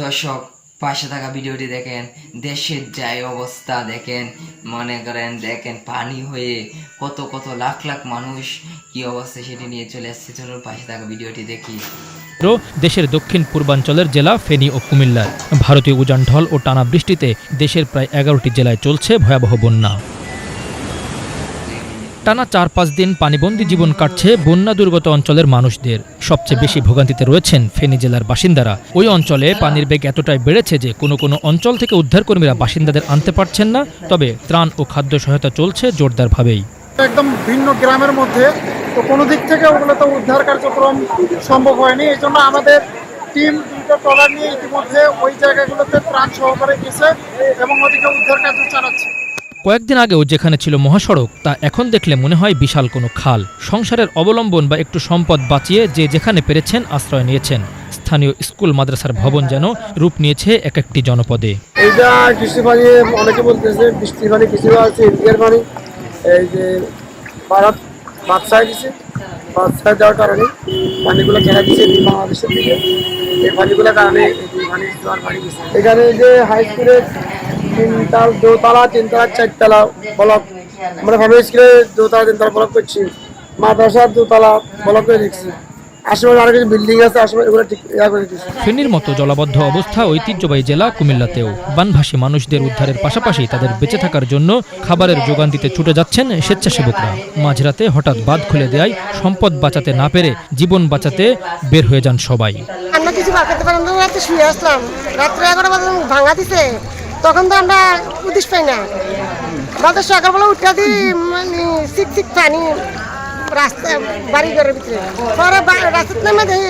দর্শক, পাশে থাকা ভিডিওটি দেখেন, দেশের যাই অবস্থা দেখেন, মনে করেন দেখেন পানি হয়ে কত কত লাখ লাখ মানুষ কি অবস্থা সেটি নিয়ে চলে আসছে। চলুন পাশে থাকা ভিডিওটি দেখি। দেশের দক্ষিণ পূর্বাঞ্চলের জেলা ফেনী ও কুমিল্লার। ভারতীয় উজান ঢল ও টানা বৃষ্টিতে দেশের প্রায় এগারোটি জেলায় চলছে ভয়াবহ বন্যা। টানা চার পাঁচ দিন পানিবন্দী জীবন কাটছে বন্যা দুর্গত অঞ্চলের মানুষদের। সবচেয়ে বেশি ভোগান্তিতে রয়েছেন ফেনী জেলার বাসিন্দারা। ওই অঞ্চলে পানির বেগ এতটাই বেড়েছে যে কোনো কোনো অঞ্চল থেকে উদ্ধারকর্মীরা বাসিন্দাদের আনতে পারছেন না, তবে ত্রাণ ও খাদ্য সহায়তা চলছে জোরদারভাবেই। একদম ভিন্ন গ্রামের মধ্যে, তো কোনো দিক থেকে ওগুলো তো উদ্ধার কার্যক্রম সম্ভব হয়নি। এই জন্য আমাদের টিম দুটো ট্রলার নিয়ে ইতিমধ্যে ওই জায়গাগুলোতে ত্রাণ সহকারে গেছে এবং ওদিকে উদ্ধার কার্য চালাচ্ছে। কয়েকদিন আগেও যেখানে ছিল মহাসড়ক তা এখন দেখলে মনে হয় বিশাল কোনো খাল। সংসারের অবলম্বন বা একটু সম্পদ বাঁচিয়ে যে যেখানে পেরেছেন আশ্রয় নিয়েছেন। স্থানীয় স্কুল মাদ্রাসার ভবন যেন রূপ নিয়েছে এক একটি জনপদে। এইটা কৃষি পানি অনেকে বলতেছে বৃষ্টির পানি কিছু আছে ইন্ডিয়ার পানি এই যে ভারত বাদশায় দিছে বাদশায় দেওয়ার কারণে পানিগুলো খেলা দিচ্ছে বাংলাদেশের দিকে। এই পানিগুলোর কারণে পানি জোয়ার পানি দিচ্ছে এখানে যে হাই স্কুলের তিনতাল দোতলা তিনতলা চারতলা ব্লক। আমরা ভাবে স্কুলে দোতলা তিনতলা ব্লক করছি। মাদ্রাসার দোতলা ব্লক করে দিচ্ছি। ইয়া ফেনীর মতো জলাবদ্ধ অবস্থা ঐতিহ্যবাহী জেলা কুমিল্লাতেও। বানভাসী মানুষদের উদ্ধারের পাশাপাশি তাদের বেঁচে থাকার জন্য খাবারের যোগান দিতে ছুটে যাচ্ছেন স্বেচ্ছাসেবকরা। মাঝরাতে হঠাৎ বাঁধ খুলে দেয় সম্পদ বাঁচাতে না পেরে জীবন বাঁচাতে বের হয়ে যান সবাই। আমরা কিছু করতে পারলাম না শুয়ে আসলাম। রাত্রে এগারো বাজে ভাঙা দিছে। তখন তো আমরা উদ্দেশ্য পাই না। আমাদের সকালবেলা উঠা দিই মানে শিক শিক পানি, রাস্তা বাড়ি ঘরের ভিতরে। পরে রাস্তার নামে দেখি